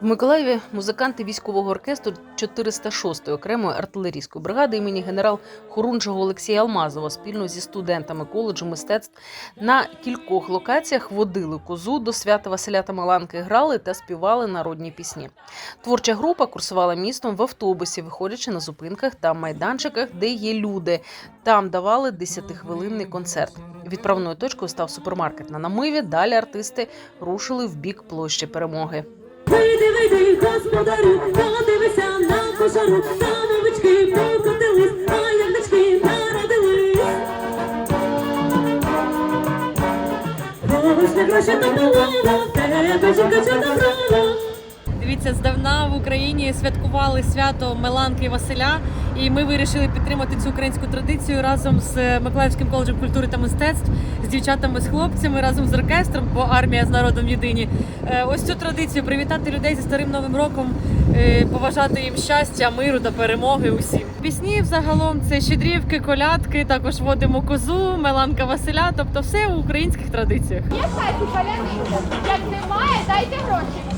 В Миколаєві музиканти військового оркестру 406-ї окремої артилерійської бригади імені генерал Хорунжого Олексія Алмазова спільно зі студентами коледжу мистецтв на кількох локаціях водили козу до свята Василя та Маланки, грали та співали народні пісні. Творча група курсувала містом в автобусі, виходячи на зупинках та майданчиках, де є люди. Там давали 10-хвилинний концерт. Відправною точкою став супермаркет на намиві. Далі артисти рушили в бік площі перемоги. Вийди, вийди, господарю, подивися на кошару, та новички покотились, а ягнички народились. Ось краще та полова, тебе жінка чи доброва. Дивіться, здавна в Україні святкували свято Меланки Василя, і ми вирішили підтримати цю українську традицію разом з Миколаївським коледжем культури та мистецтв, з дівчатами, з хлопцями, разом з оркестром, бо армія з народом єдині. Е, Ось цю традицію привітати людей зі старим новим роком, е, побажати їм щастя, миру та перемоги усім. Пісні взагалом це щедрівки, колядки. Також водимо козу, Меланка Василя, тобто все в українських традиціях. Є хаті колядники. Як немає, дайте гроші.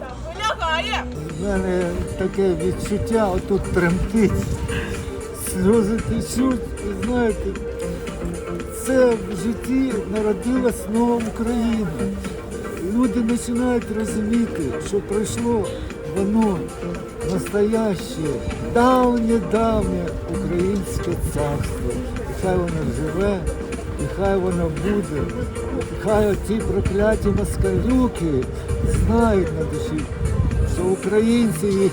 там вилягає. У мене таке відчуття отут тремтить. Сльози течуть, знаєте, це в житті народилась нова Україна. Люди починають розуміти, що пройшло воно настояще, давнє-давнє українське царство. І хай воно живе, і хай воно буде, хай оці прокляті москалюки знають на душі, що українці їх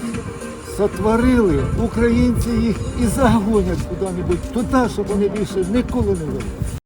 сотворили, українці їх і загонять куди-небудь туди, щоб вони більше ніколи не вернулися.